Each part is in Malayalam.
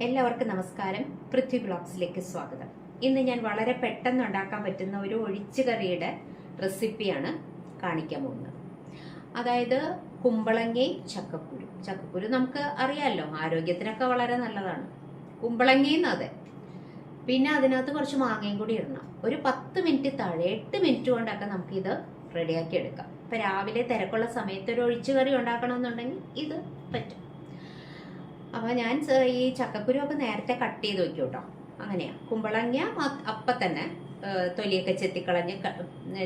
എല്ലാവർക്കും നമസ്കാരം. പൃഥ്വി ബ്ലോഗ്സിലേക്ക് സ്വാഗതം. ഇന്ന് ഞാൻ വളരെ പെട്ടെന്ന് ഉണ്ടാക്കാൻ പറ്റുന്ന ഒരു ഒഴിച്ചുകറിയുടെ റെസിപ്പിയാണ് കാണിക്കാൻ പോകുന്നത്. അതായത് കുമ്പളങ്ങയും ചക്കക്കുരു. ചക്കക്കുരു നമുക്ക് അറിയാമല്ലോ ആരോഗ്യത്തിനൊക്കെ വളരെ നല്ലതാണ്. കുമ്പളങ്ങയും അതെ. പിന്നെ അതിനകത്ത് കുറച്ച് മാങ്ങയും കൂടി ഇടണം. ഒരു പത്ത് മിനിറ്റ് താഴെ എട്ട് മിനിറ്റ് കൊണ്ടൊക്കെ നമുക്കിത് റെഡിയാക്കി എടുക്കാം. ഇപ്പം രാവിലെ തിരക്കുള്ള സമയത്ത് ഒരു ഒഴിച്ചുകറി ഉണ്ടാക്കണമെന്നുണ്ടെങ്കിൽ ഇത് പറ്റും. അപ്പോൾ ഞാൻ ഈ ചക്കക്കുരു ഒക്കെ നേരത്തെ കട്ട് ചെയ്ത് വെക്കും കേട്ടോ അങ്ങനെയാണ് കുമ്പളങ്ങ അപ്പം തന്നെ തൊലിയൊക്കെ ചെത്തിക്കളഞ്ഞ്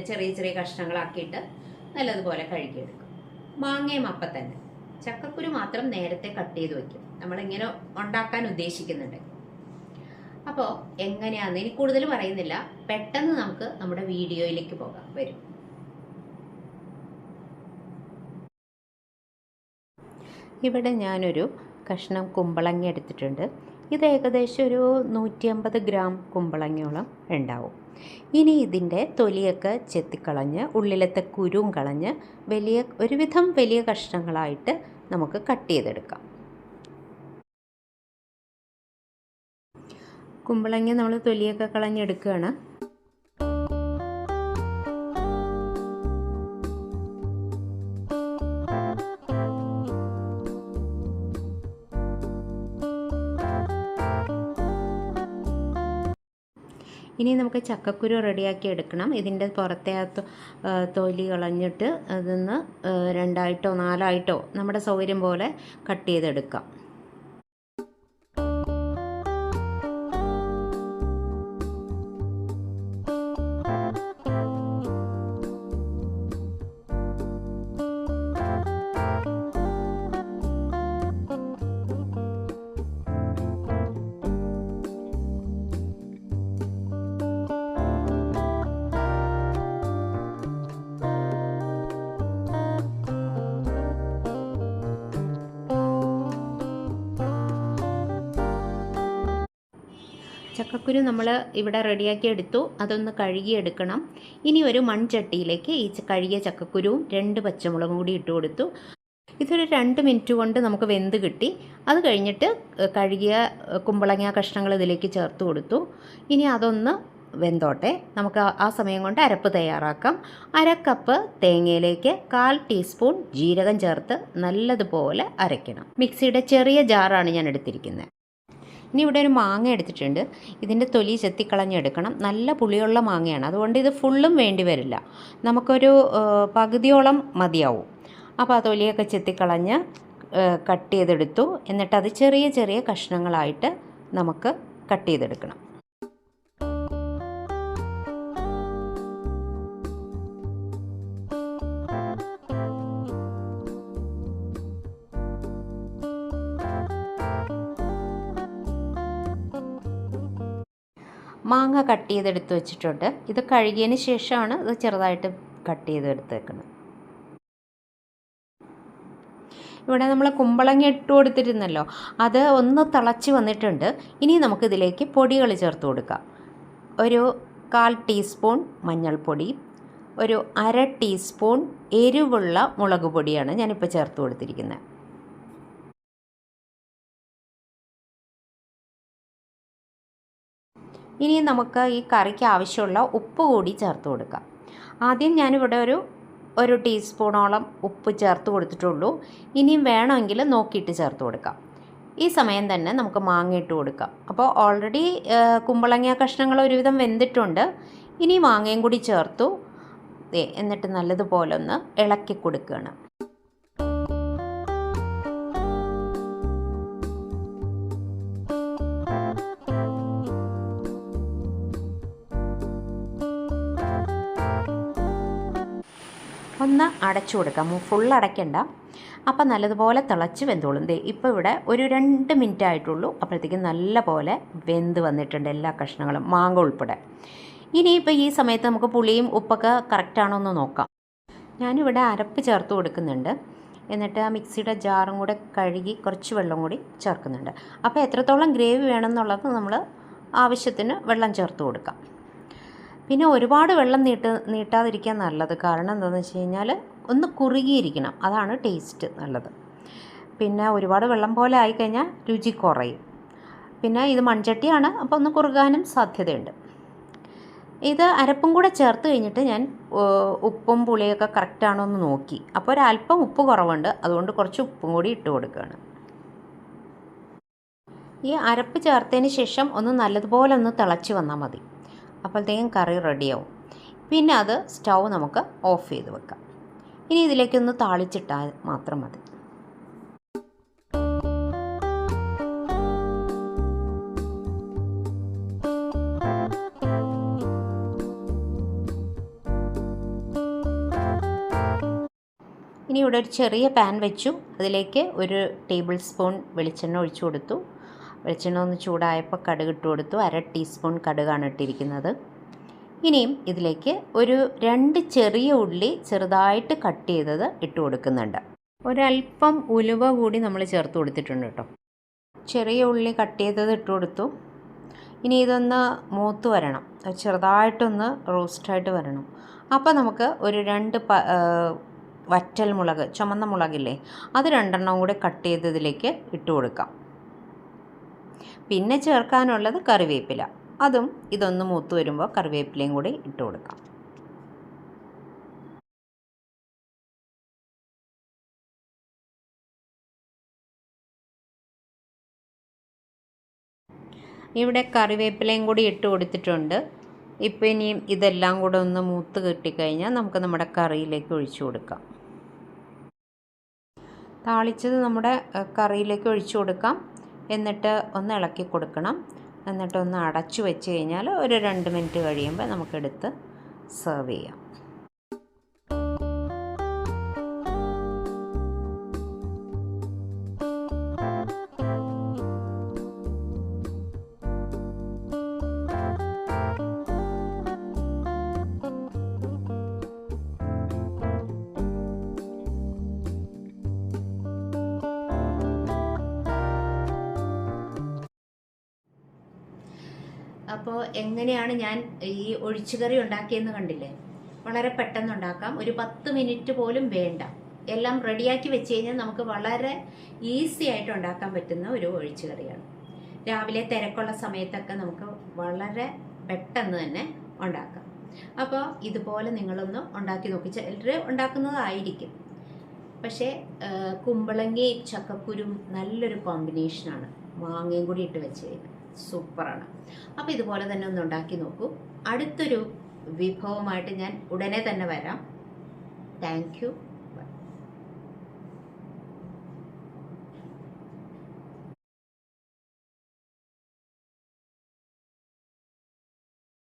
ചെറിയ ചെറിയ കഷ്ണങ്ങളാക്കിയിട്ട് നല്ലതുപോലെ കഴുകിയെടുക്കും. മാങ്ങയും അപ്പം തന്നെ. ചക്കക്കുരു മാത്രം നേരത്തെ കട്ട് ചെയ്ത് വെക്കും. നമ്മളിങ്ങനെ ഉണ്ടാക്കാൻ ഉദ്ദേശിക്കുന്നുണ്ട്. അപ്പോൾ എങ്ങനെയാന്ന് ഇനി കൂടുതൽ പറയുന്നില്ല. പെട്ടെന്ന് നമുക്ക് നമ്മുടെ വീഡിയോയിലേക്ക് പോകാം. വരും. ഇവിടെ ഞാനൊരു കഷ്ണം കുമ്പളങ്ങ എടുത്തിട്ടുണ്ട്. ഇത് ഏകദേശം ഒരു നൂറ്റി അമ്പത് ഗ്രാം കുമ്പളങ്ങയോളം ഉണ്ടാവും. ഇനി ഇതിന്റെ തൊലിയൊക്കെ ചെത്തിക്കളഞ്ഞ് ഉള്ളിലത്തെ കുരുവും കളഞ്ഞ് വലിയ ഒരുവിധം വലിയ കഷ്ണങ്ങളായിട്ട് നമുക്ക് കട്ട് ചെയ്തെടുക്കാം. കുമ്പളങ്ങ നമ്മൾ തൊലിയൊക്കെ കളഞ്ഞെടുക്കുകയാണ്. ഇനി നമുക്ക് ചക്കക്കുരു റെഡിയാക്കി എടുക്കണം. ഇതിന്റെ പുറത്തെ ആ തൊലി കളഞ്ഞിട്ട് അതിന്ന് രണ്ടായിട്ടോ നാലായിട്ടോ നമ്മുടെ സൗകര്യം പോലെ കട്ട് ചെയ്തെടുക്കാം. ചക്കക്കുരു നമ്മൾ ഇവിടെ റെഡിയാക്കി എടുത്തു. അതൊന്ന് കഴുകിയെടുക്കണം. ഇനി ഒരു മൺചട്ടിയിലേക്ക് ഈ കഴുകിയ ചക്കക്കുരുവും രണ്ട് പച്ചമുളകും കൂടി ഇട്ട് കൊടുത്തു. ഇതൊരു രണ്ട് മിനിറ്റ് കൊണ്ട് നമുക്ക് വെന്ത് കിട്ടി. അത് കഴിഞ്ഞിട്ട് കഴുകിയ കുമ്പളങ്ങ കഷ്ണങ്ങൾ ഇതിലേക്ക് ചേർത്ത് കൊടുത്തു. ഇനി അതൊന്ന് വെന്തോട്ടെ. നമുക്ക് ആ- സമയം കൊണ്ട് അരപ്പ് തയ്യാറാക്കാം. അരക്കപ്പ് കപ്പ് തേങ്ങയിലേക്ക് കാൽ ടീസ്പൂൺ ജീരകം ചേർത്ത് നല്ലതുപോലെ അരയ്ക്കണം. മിക്സിയുടെ ചെറിയ ജാറാണ് ഞാൻ എടുത്തിരിക്കുന്നത്. ഇനി ഇവിടെ ഒരു മാങ്ങ എടുത്തിട്ടുണ്ട്. ഇതിന്റെ തൊലി ചെത്തിക്കളഞ്ഞെടുക്കണം നല്ല പുളിയുള്ള മാങ്ങയാണ്. അതുകൊണ്ട് ഇത് ഫുള്ളും വേണ്ടി വരില്ല. നമുക്കൊരു പകുതിയോളം മതിയാവും. അപ്പോൾ ആ തൊലിയൊക്കെ ചെത്തിക്കളഞ്ഞ് കട്ട് ചെയ്തെടുത്തു. എന്നിട്ട് അത് ചെറിയ ചെറിയ കഷ്ണങ്ങളായിട്ട് നമുക്ക് കട്ട് ചെയ്തെടുക്കണം. മാങ്ങ കട്ട് ചെയ്തെടുത്ത് വെച്ചിട്ടുണ്ട്. ഇത് കഴുകിയതിന് ശേഷമാണ് ഇത് ചെറുതായിട്ട് കട്ട് ചെയ്തെടുത്തേക്കുന്നത്. ഇവിടെ നമ്മൾ കുമ്പളങ്ങ ഇട്ട് കൊടുത്തിരുന്നല്ലോ അത് ഒന്ന് തിളച്ച് വന്നിട്ടുണ്ട്. ഇനി നമുക്കിതിലേക്ക് പൊടികൾ ചേർത്ത് കൊടുക്കാം. ഒരു കാൽ ടീസ്പൂൺ മഞ്ഞൾപ്പൊടി ഒരു അര ടീസ്പൂൺ എരിവുള്ള മുളക് പൊടിയാണ് ഞാനിപ്പോൾ ചേർത്ത് കൊടുത്തിരിക്കുന്നത്. ഇനി നമുക്ക് ഈ കറിക്ക് ആവശ്യമുള്ള ഉപ്പ് കൂടി ചേർത്ത് കൊടുക്കാം. ആദ്യം ഞാനിവിടെ ഒരു ഒരു ടീസ്പൂണോളം ഉപ്പ് ചേർത്ത് കൊടുത്തിട്ടുള്ളൂ. ഇനിയും വേണമെങ്കിൽ നോക്കിയിട്ട് ചേർത്ത് കൊടുക്കാം. ഈ സമയം തന്നെ നമുക്ക് മാങ്ങയിട്ട് കൊടുക്കാം. അപ്പോൾ ഓൾറെഡി കുമ്പളങ്ങ കഷ്ണങ്ങൾ ഒരുവിധം വെന്തിട്ടുണ്ട്. ഇനി മാങ്ങയും കൂടി ചേർത്തു. എന്നിട്ട് നല്ലതുപോലെ ഒന്ന് ഇളക്കി കൊടുക്കുകയാണ്. ഒന്ന് അടച്ചു കൊടുക്കാം. ഫുൾ അടയ്ക്കണ്ട. അപ്പം നല്ലതുപോലെ തിളച്ച് വെന്തോളും. ദേ ഇപ്പോൾ ഇവിടെ ഒരു രണ്ട് മിനിറ്റ് ആയിട്ടുള്ളൂ. അപ്പോഴത്തേക്കും നല്ല പോലെ വെന്ത് വന്നിട്ടുണ്ട് എല്ലാ കഷ്ണങ്ങളും. മാങ്ങ ഉൾപ്പെടെ. ഇനിയിപ്പോൾ ഈ സമയത്ത് നമുക്ക് പുളിയും ഉപ്പൊക്കെ കറക്റ്റാണോ എന്ന് നോക്കാം. ഞാനിവിടെ അരപ്പ് ചേർത്ത് കൊടുക്കുന്നുണ്ട്. എന്നിട്ട് ആ മിക്സിയുടെ ജാറും കൂടെ കഴുകി കുറച്ച് വെള്ളം കൂടി ചേർക്കുന്നുണ്ട്. അപ്പോൾ എത്രത്തോളം ഗ്രേവി വേണമെന്നുള്ളത് നമ്മൾ ആവശ്യത്തിന് വെള്ളം ചേർത്ത് കൊടുക്കാം. പിന്നെ ഒരുപാട് വെള്ളം നീട്ട നീട്ടാതിരിക്കാൻ നല്ലത്. കാരണം എന്താണെന്ന് വെച്ച് കഴിഞ്ഞാൽ ഒന്ന് കുറുകിയിരിക്കണം. അതാണ് ടേസ്റ്റ് നല്ലത്. പിന്നെ ഒരുപാട് വെള്ളം പോലെ ആയിക്കഴിഞ്ഞാൽ രുചി കുറയും. പിന്നെ ഇത് മൺചട്ടിയാണ്. അപ്പോൾ ഒന്ന് കുറുകാനും സാധ്യതയുണ്ട്. ഇത് അരപ്പും കൂടെ ചേർത്ത് കഴിഞ്ഞിട്ട് ഞാൻ ഉപ്പും പുളിയൊക്കെ കറക്റ്റാണോ എന്ന് നോക്കി. അപ്പോൾ ഒരല്പം ഉപ്പ് കുറവുണ്ട്. അതുകൊണ്ട് കുറച്ച് ഉപ്പും കൂടി ഇട്ട് കൊടുക്കുകയാണ് ഈ അരപ്പ് ചേർത്തതിന് ശേഷം ഒന്ന് നല്ലതുപോലെ ഒന്ന് തിളച്ച് വന്നാൽ മതി. അപ്പോഴത്തേക്കും കറി റെഡിയാവും. പിന്നെ അത് സ്റ്റൗ നമുക്ക് ഓഫ് ചെയ്ത് വെക്കാം. ഇനി ഇതിലേക്കൊന്ന് താളിച്ചിട്ടാൽ മാത്രം മതി. ഇനി ഇവിടെ ഒരു ചെറിയ പാൻ വെച്ചു. അതിലേക്ക് ഒരു ടേബിൾ സ്പൂൺ വെളിച്ചെണ്ണ ഒഴിച്ചു കൊടുത്തു. വെളിച്ചെണ്ണ ഒന്ന് ചൂടായപ്പോൾ കടുക് ഇട്ട് കൊടുത്തു. അര ടീസ്പൂൺ കടുകാണ് ഇട്ടിരിക്കുന്നത്. ഇനിയും ഇതിലേക്ക് ഒരു രണ്ട് ചെറിയ ഉള്ളി ചെറുതായിട്ട് കട്ട് ചെയ്തത് ഇട്ട് കൊടുക്കുന്നുണ്ട്. ഒരല്പം ഉലുവ കൂടി നമ്മൾ ചേർത്ത് കൊടുത്തിട്ടുണ്ട് കേട്ടോ. ചെറിയ ഉള്ളി കട്ട് ചെയ്തത് ഇട്ട് കൊടുത്തു. ഇനി ഇതൊന്ന് മൂത്ത് വരണം. ചെറുതായിട്ടൊന്ന് റോസ്റ്റായിട്ട് വരണം. അപ്പോൾ നമുക്ക് ഒരു രണ്ട് വറ്റൽ മുളക് ചുമന്ന മുളകില്ലേ അത് രണ്ടെണ്ണം കൂടെ കട്ട് ചെയ്തതിലേക്ക് ഇട്ട് കൊടുക്കാം. പിന്നെ ചേർക്കാനുള്ളത് കറിവേപ്പില. അതും ഇതൊന്ന് മൂത്ത് വരുമ്പോൾ കറിവേപ്പിലയും കൂടി ഇട്ട് കൊടുക്കാം. ഇവിടെ കറിവേപ്പിലയും കൂടി ഇട്ട് കൊടുത്തിട്ടുണ്ട്. ഇപ്പോൾ ഇനിയും ഇതെല്ലാം കൂടെ ഒന്ന് മൂത്ത് കിട്ടിക്കഴിഞ്ഞാൽ നമുക്ക് നമ്മുടെ കറിയിലേക്ക് ഒഴിച്ചു കൊടുക്കാം. താളിച്ചത് നമ്മുടെ കറിയിലേക്ക് ഒഴിച്ചു കൊടുക്കാം. എന്നിട്ട് ഒന്ന് ഇളക്കി കൊടുക്കണം. എന്നിട്ടൊന്ന് അടച്ചു വെച്ച് കഴിഞ്ഞാൽ ഒരു രണ്ട് മിനിറ്റ് കഴിയുമ്പോൾ നമുക്കെടുത്ത് സെർവ് ചെയ്യാം. അപ്പോൾ എങ്ങനെയാണ് ഞാൻ ഈ ഒഴിച്ചുകറി ഉണ്ടാക്കിയെന്ന് കണ്ടില്ലേ? വളരെ പെട്ടെന്ന് ഉണ്ടാക്കാം ഒരു പത്ത് മിനിറ്റ് പോലും വേണ്ട. എല്ലാം റെഡിയാക്കി വെച്ച് കഴിഞ്ഞാൽ നമുക്ക് വളരെ ഈസി ആയിട്ട് ഉണ്ടാക്കാൻ പറ്റുന്ന ഒരു ഒഴിച്ചുകറിയാണ്. രാവിലെ തിരക്കുള്ള സമയത്തൊക്കെ നമുക്ക് വളരെ പെട്ടെന്ന് തന്നെ ഉണ്ടാക്കാം. അപ്പോൾ ഇതുപോലെ നിങ്ങളൊന്ന് ഉണ്ടാക്കി നോക്കി. ചിലർ ഉണ്ടാക്കുന്നതായിരിക്കും. പക്ഷേ കുമ്പളങ്ങി കുമ്പളങ്ങയും ചക്കക്കുരും നല്ലൊരു കോമ്പിനേഷനാണ് മാങ്ങയും കൂടി ഇട്ട് വെച്ച് കഴിഞ്ഞാൽ സൂപ്പറാണ്. അപ്പോൾ ഇതുപോലെ തന്നെ ഒന്ന് ഉണ്ടാക്കി നോക്കൂ. അടുത്തൊരു വിഭവമായിട്ട് ഞാൻ ഉടനെ തന്നെ വരാം. താങ്ക്